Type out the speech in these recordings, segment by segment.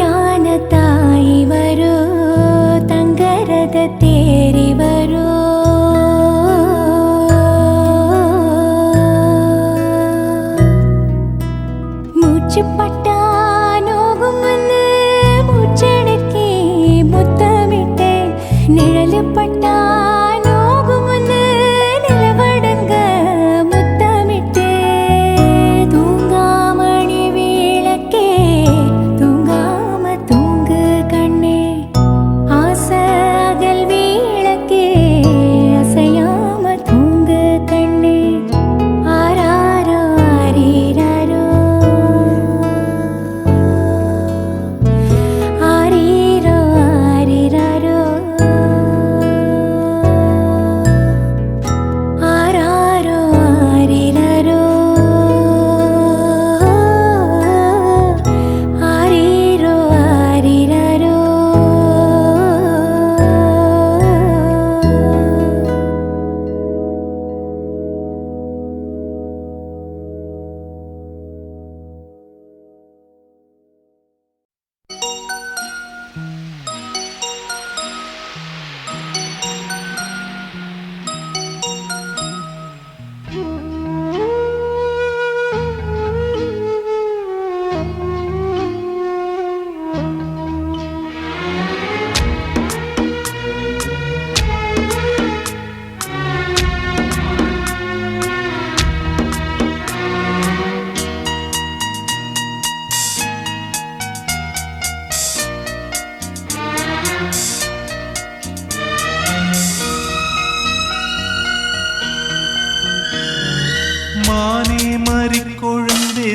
यान ತಾಯಿವರು ತಂಗರದ ತೇರಿವರು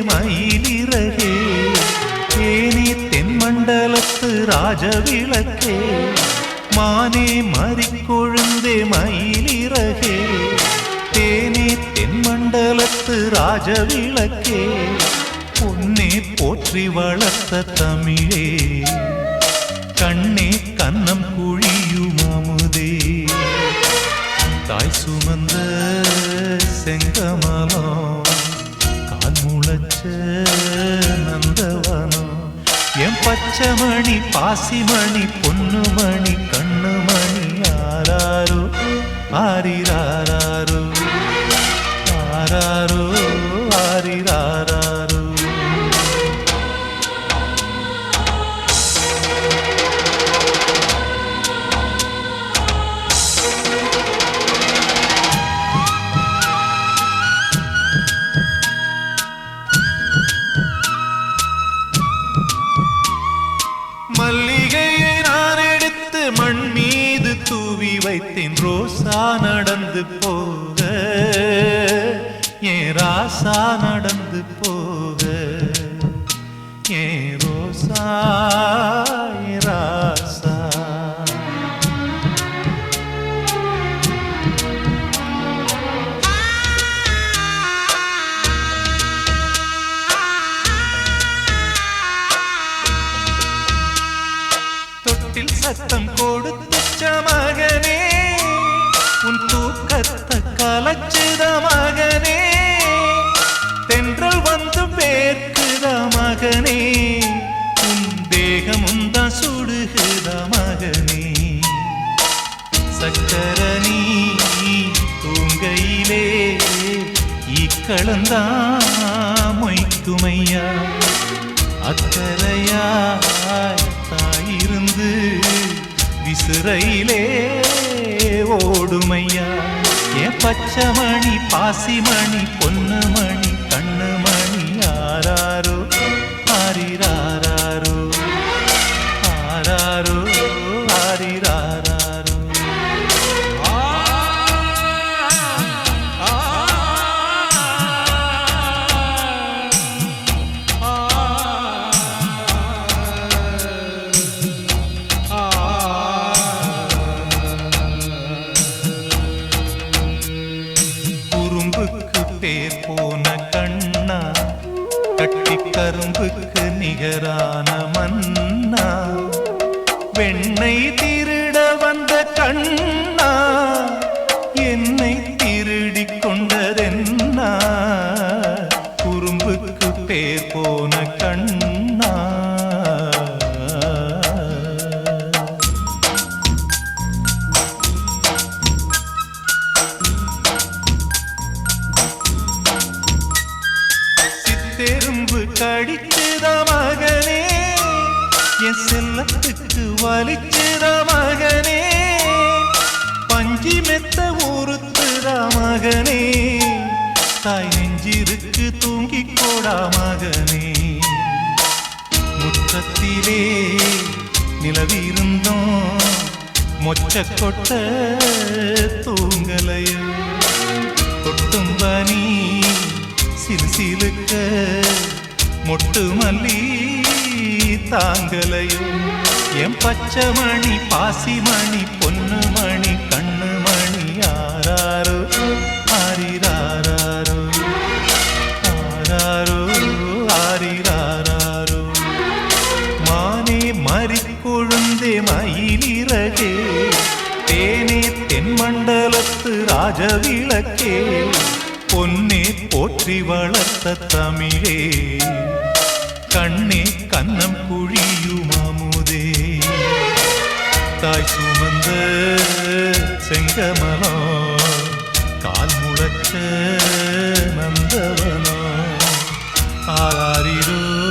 மயிலிறகே. தேனி தென்மண்டலத்து ராஜவிளக்கே. மானே மறிக்கொழுந்தே மயிலிறகே. தேனி தென்மண்டலத்து ராஜவிளக்கே. பொன்னே போற்றி வளர்த்த தமிழே. கண்ணே கண்ணம் குழி என் பச்சைமணி பாசிமணி பொன்னுமணி கண்ணுமணி ஆராரோ ஆரிராரோ வைத்தேன். ரோசா நடந்து போக. ஏ ராசா நடந்து போ அச்சுத மகனே. தென்றல் வந்து பேர்க்குத மகனே. உன் தேகமும் தான் சுடுகுத மகனே. சக்கரணி தூங்கையிலே ஈக்களந்தா மொய்க்குமையா. அக்கறையாய் தாயிருந்து விசிறையிலே ஓடுமையா. பச்சைமணி பாசிமணி பொன்னுமணி பெயரான மன்னா. வெண்ணை திருட வந்த கண் வலிச்சுத மகனே? என் செல்லத்துக்கு வலிச்சுத மகனே? பஞ்சி மெத்த ஊருத்துத மகனே? தாய் நெஞ்சிருக்கு தூங்கிக் கோடா மகனே. முற்றத்திலே நிலவிருந்தோம். மொச்ச கொட்ட தூங்கலையும் கொட்டும் பனி சிறு சிலுக்க மொட்டு மல்லி தாங்கலையும். என் பச்சை பாசிமணி பாசி மணி பொன்னு மணி கண்ணு மணி ஆராரோ ஆரிராரோ ஆராரோ? ஆரிராரோ மானே மறிக்கொழுந்தே மயிலிறகே. தேனே தென்மண்டலத்து ராஜவிளக்கே பொன்னே போற்றி வளர்த்த தமிழே. கண்ணே கன்னம் குழியுமாமுதே தாய் சுமந்த செங்கமலா. கால் முழக்க நந்தவனா. ஆராரிரோ